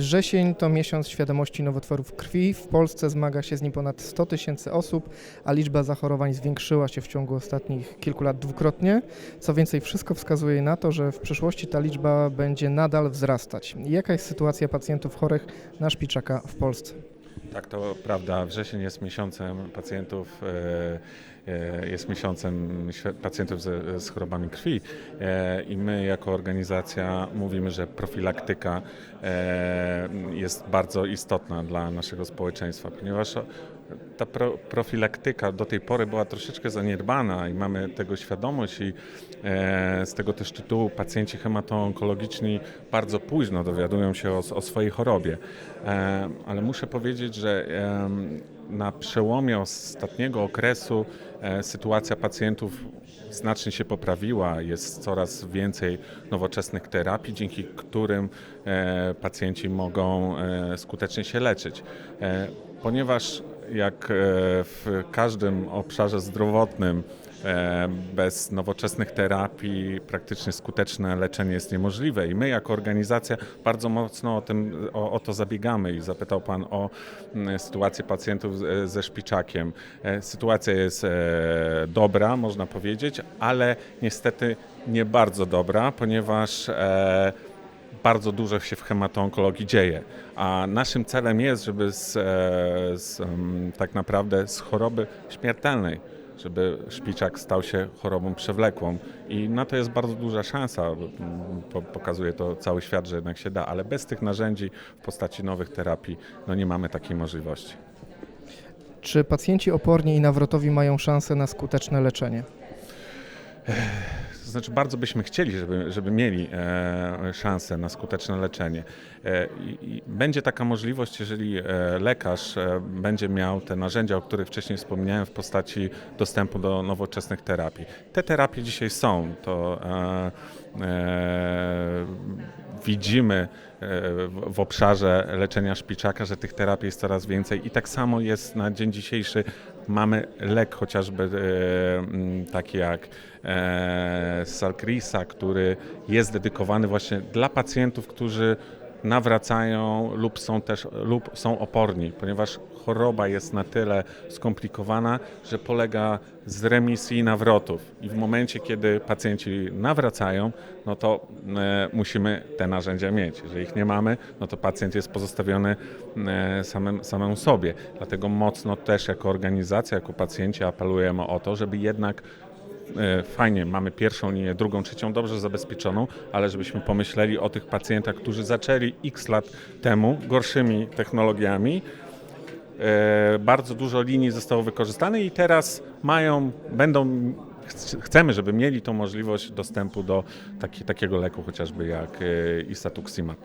Wrzesień to miesiąc świadomości nowotworów krwi. W Polsce zmaga się z nim ponad 100 tysięcy osób, a liczba zachorowań zwiększyła się w ciągu ostatnich kilku lat dwukrotnie. Co więcej, wszystko wskazuje na to, że w przyszłości ta liczba będzie nadal wzrastać. Jaka jest sytuacja pacjentów chorych na szpiczaka w Polsce? Tak, to prawda. Wrzesień jest miesiącem pacjentów, e, e, jest miesiącem pacjentów z, z chorobami krwi e, i my jako organizacja mówimy, że profilaktyka jest bardzo istotna dla naszego społeczeństwa, ponieważ ta pro, profilaktyka do tej pory była troszeczkę zaniedbana i mamy tego świadomość i e, z tego też tytułu pacjenci hematoonkologiczni bardzo późno dowiadują się o, o swojej chorobie. E, ale muszę powiedzieć, że na przełomie ostatniego okresu e, sytuacja pacjentów znacznie się poprawiła. Jest coraz więcej nowoczesnych terapii, dzięki którym e, pacjenci mogą e, skutecznie się leczyć. Ponieważ jak e, w każdym obszarze zdrowotnym e, bez nowoczesnych terapii praktycznie skuteczne leczenie jest niemożliwe i my jako organizacja bardzo mocno o, tym, o, o to zabiegamy i zapytał Pan o sytuację pacjentów ze szpiczakiem. E, Sytuacja jest dobra, można powiedzieć, ale niestety nie bardzo dobra, ponieważ bardzo dużo się w hematoonkologii dzieje, a naszym celem jest, żeby z, e, z, tak naprawdę z choroby śmiertelnej, żeby szpiczak stał się chorobą przewlekłą i na to jest bardzo duża szansa, mm, po, pokazuje to cały świat, że jednak się da, ale bez tych narzędzi w postaci nowych terapii no nie mamy takiej możliwości. Czy pacjenci oporni i nawrotowi mają szansę na skuteczne leczenie? Znaczy, bardzo byśmy chcieli, żeby, żeby mieli e, szansę na skuteczne leczenie. E, I będzie taka możliwość, jeżeli e, lekarz e, będzie miał te narzędzia, o których wcześniej wspomniałem, w postaci dostępu do nowoczesnych terapii. Te terapie dzisiaj są. To e, e, widzimy e, w, obszarze leczenia szpiczaka, że tych terapii jest coraz więcej i tak samo jest na dzień dzisiejszy. Mamy lek chociażby e, taki jak e, Salcrisa, który jest dedykowany właśnie dla pacjentów, którzy nawracają lub są też lub są oporni, ponieważ choroba jest na tyle skomplikowana, że polega z remisji nawrotów. I w momencie, kiedy pacjenci nawracają, no to e, musimy te narzędzia mieć. Jeżeli ich nie mamy, no to pacjent jest pozostawiony e, samym, samemu sobie. Dlatego mocno też jako organizacja, jako pacjenci apelujemy o to, żeby jednak fajnie, mamy pierwszą linię, drugą, trzecią dobrze zabezpieczoną, ale żebyśmy pomyśleli o tych pacjentach, którzy zaczęli x lat temu gorszymi technologiami. E, Bardzo dużo linii zostało wykorzystane i teraz mają, będą, ch- chcemy, żeby mieli tą możliwość dostępu do taki, takiego leku chociażby jak e, Isatuximab.